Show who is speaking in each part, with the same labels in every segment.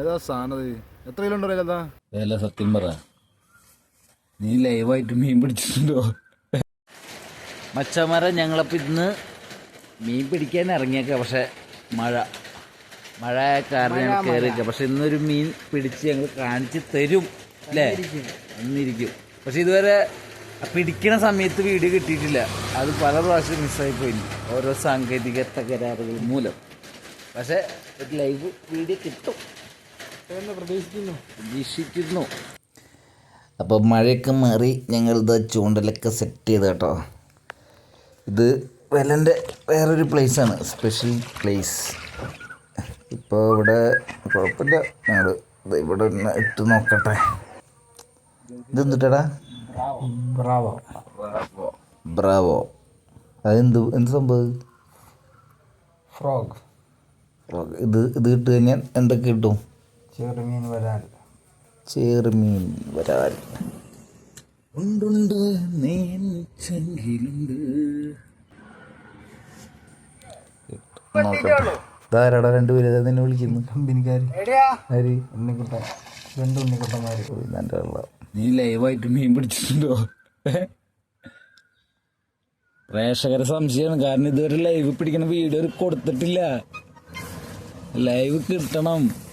Speaker 1: ഏതാ സാധനത്? എത്ര കിലോ ഉണ്ടോ ഏതാ
Speaker 2: സത്യം പറ. നീ ലൈവായിട്ട് മീൻ പിടിച്ചിട്ടുണ്ടോ? മച്ചമാരെ ഞങ്ങളപ്പോൾ ഇന്ന് മീൻ പിടിക്കാൻ ഇറങ്ങിയേക്ക പക്ഷെ മഴ. മഴ കാരണം ഞങ്ങൾ കയറിയേക്ക പക്ഷെ ഇന്നൊരു മീൻ പിടിച്ച് ഞങ്ങൾ കാണിച്ച് തരും അല്ലേ? ഇന്നിരിക്കും പക്ഷെ ഇതുവരെ പിടിക്കണ സമയത്ത് വീഡിയോ കിട്ടിയിട്ടില്ല. അത് പല പ്രാവശ്യം മിസ്സായി പോയി ഓരോ സാങ്കേതിക തകരാറുകൾ മൂലം. പക്ഷെ ഒരു ലൈവ് വീഡിയോ കിട്ടും. പ്രതീക്ഷിക്കുന്നു. അപ്പോൾ മഴയൊക്കെ മാറി ഞങ്ങളിത് ചൂണ്ടലൊക്കെ സെറ്റ് ചെയ്ത് കേട്ടോ. ഇത് വലന്റെ വേറൊരു പ്ലേസാണ് സ്പെഷ്യൽ പ്ലേസ് ഇപ്പോൾ ഇവിടെ കുഴപ്പമില്ല ഞങ്ങൾ ഇവിടെ ഇട്ട് നോക്കട്ടെ. ഇത് എന്തിട്ടടാ
Speaker 1: ബ്രാവോ.
Speaker 2: ബ്രാവോ. അതെന്ത് എന്ത് സംഭവം?
Speaker 1: ഫ്രോഗ്. ഫ്രോഗ്.
Speaker 2: ഇത് ഇത് ഇട്ട് കഴിഞ്ഞാൽ എന്തൊക്കെ കിട്ടും?
Speaker 1: ചെറുമീൻ വരാൽ
Speaker 2: ചേർമീൻ വരാൽ ഉണ്ടുണ്ട് നീച്ചെങ്കിലുണ്ട് ധാരാടാ ഇതാരാടാ രണ്ടുപേരും ഇതാ നിന്നെ വിളിക്കുന്നു.
Speaker 1: കമ്പനിക്കാർ
Speaker 2: ആര്
Speaker 1: ഉണ്ണിക്കുട്ടൻ. രണ്ട്
Speaker 2: ഉണ്ണിക്കുട്ടന്മാര്. എന്റെ നീ ലൈവായിട്ട് മീൻ പിടിച്ചിട്ടുണ്ടോ? പ്രേക്ഷകരെ സംശയമാണ്. കാരണം ഇതുവരെ ലൈവ് പിടിക്കുന്ന വീഡിയോ കൊടുത്തിട്ടില്ല. ലൈവ് കിട്ടണം.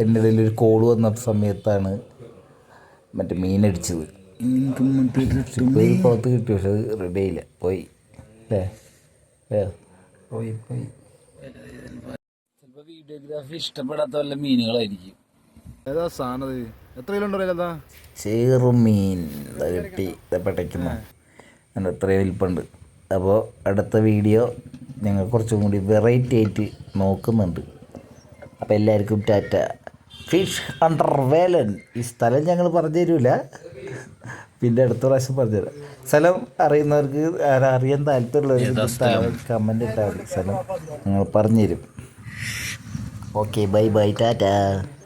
Speaker 2: എന്റെ ഇടയിൽ ഒരു കോൾ വന്ന സമയത്താണ് മറ്റേ മീനടിച്ചത് ഇപ്പോൾ ഒരു കുളത്ത് കിട്ടി പക്ഷെ അത് റെഡി ആയില്ല. പോയി. അല്ലേ?
Speaker 1: പോയി പോയി.
Speaker 2: ചിലപ്പോൾ വീഡിയോഗ്രാഫി ഇഷ്ടപ്പെടാത്ത വല്ല മീനുകളായിരിക്കും.
Speaker 1: ഏതാ സാധനത്? എത്ര കിലോ ഉണ്ടോ
Speaker 2: ചെറുമീൻ കിട്ടി ഇതാ അങ്ങനെ എത്രയോ വലിപ്പുണ്ട് അപ്പോൾ അടുത്ത വീഡിയോ ഞങ്ങൾ കുറച്ചും കൂടി വെറൈറ്റി ആയിട്ട് നോക്കുന്നുണ്ട്. അപ്പോൾ എല്ലാവർക്കും ടാറ്റ. ഫിഷ് അണ്ടർ വേലൻ ഈ സ്ഥലം ഞങ്ങൾ പറഞ്ഞു തരൂല പിന്നെ അടുത്ത പ്രാവശ്യം പറഞ്ഞു തരാം സ്ഥലം അറിയുന്നവർക്ക് അറിയാൻ താല്പര്യമുള്ളവർക്ക് കമന്റ് ഇട്ടാൽ മതി. സ്ഥലം ഞങ്ങൾ പറഞ്ഞു തരും ഓക്കെ ബൈ ബൈ ടാറ്റ.